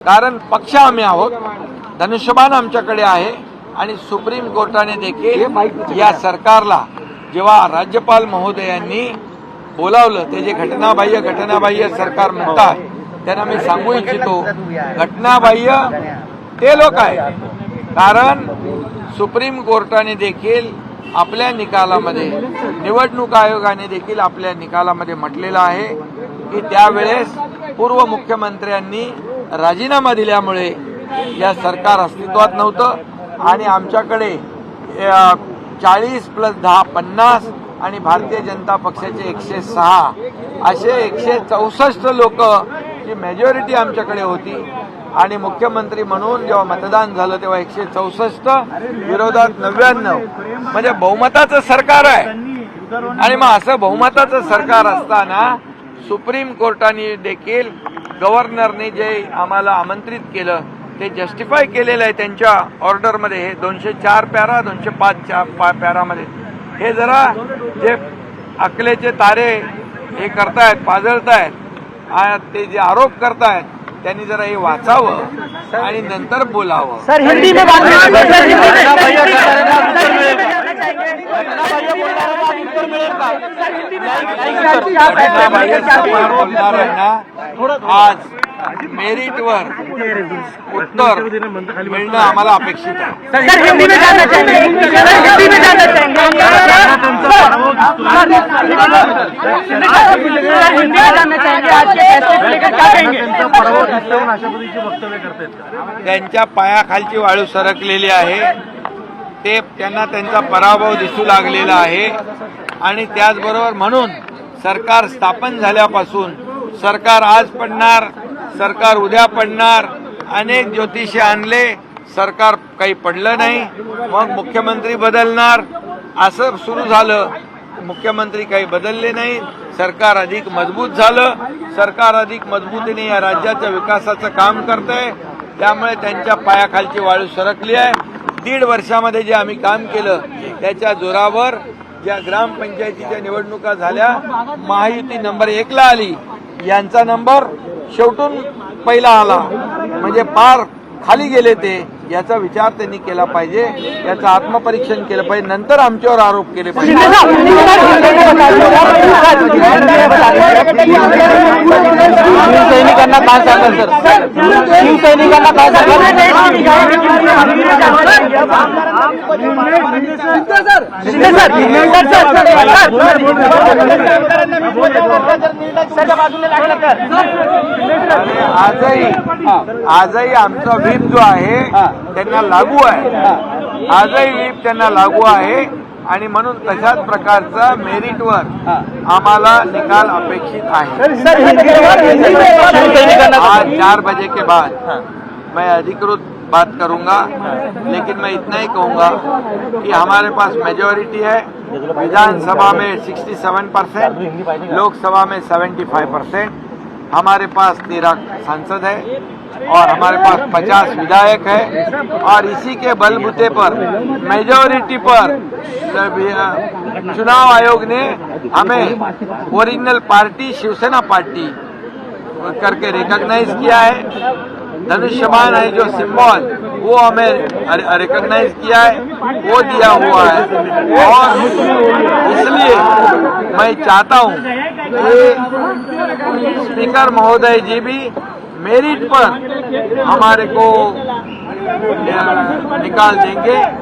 कारण पक्ष आम्ही आहोत. धनुष्यबाण आमच्याकडे आहे आणि सुप्रीम कोर्टाने देखील या सरकारला जेव्हा राज्यपाल महोदयांनी बोलावलं ते जे घटनाबाह्य घटनाबाह्य सरकार म्हणतात त्यांना मी सांगू इच्छितो घटनाबाह्य ते लोक आहेत. कारण सुप्रीम कोर्टाने देखील आपल्या निकालामध्ये निवडणूक आयोगाने देखील आपल्या निकालामध्ये म्हटलेलं आहे की त्यावेळेस पूर्व मुख्यमंत्र्यांनी राजीनामा दिल्यामुळे या सरकार अस्तित्वात नव्हतं. आणि आमच्याकडे चाळीस प्लस दहा पन्नास आणि भारतीय जनता पक्षाचे एकशे सहा असे एकशे चौसष्ट लोक जी मेजॉरिटी आमच्याकडे होती. आणि मुख्यमंत्री म्हणून जेव्हा मतदान झालं तेव्हा एकशे चौसष्ट विरोधात नव्याण्णव. म्हणजे बहुमताचं सरकार आहे. आणि मग असं बहुमताचं सरकार असताना सुप्रीम कोर्टाने देखील गव्हर्नरने जे आम्हाला आमंत्रित केलं ते जस्टिफाय केलेलं आहे त्यांच्या ऑर्डरमध्ये हे दोनशे चार पॅरा दोनशे पाच चार पा पॅरामध्ये हे जरा जे अकलेचे तारे हे करतायत पाजळतायत ते जे आरोप करतायत त्यांनी जरा हे वाचावं आणि नंतर बोलावं. सर हिंदी में बात बोलणार आहे ना आज मेरिटवर उत्तर मिळणं आम्हाला अपेक्षित आहे. त्यांच्या पायाखालची वाळू सरकलेली आहे. ते त्यांना त्यांचा पराभव दिसू लागलेला आहे. आणि त्याचबरोबर म्हणून सरकार स्थापन झाल्यापासून सरकार आज पडणार सरकार उद्या पडणार अनेक ज्योतिषी आणले सरकार काही पडलं नाही मग मुख्यमंत्री बदलणार असं सुरू झालं. मुख्यमंत्री काही बदलले नाही सरकार अधिक मजबूत झालं सरकार अधिक मजबूतीने या राज्याच्या विकासाचं काम करतंय त्यामुळे त्यांच्या पायाखालची वाळू सरकली आहे. दीड वर्षामध्ये जे आम्ही काम केलं त्याच्या जोरावर ज्या ग्रामपंचायतीच्या निवडणुका झाल्या महायुती नंबर एकला आली. यांचा नंबर शेवटून पहिला आला म्हणजे पार खाली गेले ते याचा विचार त्यांनी केला पाहिजे याचं आत्मपरीक्षण केलं पाहिजे नंतर आमच्यावर आरोप केले पाहिजे शिवसैनिकांना काय सांगाल सर. शिवसैनिकांना काय आणि आजही आजही आमचा व्हीप जो आहे त्यांना लागू आहे. आजही व्हीप त्यांना लागू आहे. आणि म्हणून तशाच प्रकारचा मेरिटवर आम्हाला निकाल अपेक्षित आहे. आज चार बजे के बाद. मैं अधिकृत बात करूंगा लेकिन मैं इतना ही कहूंगा कि हमारे पास मेजोरिटी है। विधानसभा में 67 परसेंट लोकसभा में 75 परसेंट हमारे पास तेरह सांसद है और हमारे पास 50 विधायक है और इसी के बलबूते पर मेजोरिटी पर चुनाव आयोग ने हमें ओरिजिनल पार्टी शिवसेना पार्टी करके रिकॉग्नाइज किया है। धनुष्यमान है जो सिंबल, वो हमें रिकॉग्नाइज किया है, वो दिया हुआ है। और इसलिए मैं चाहता हूँ कि स्पीकर महोदय जी भी मेरिट पर हमारे को निकाल देंगे।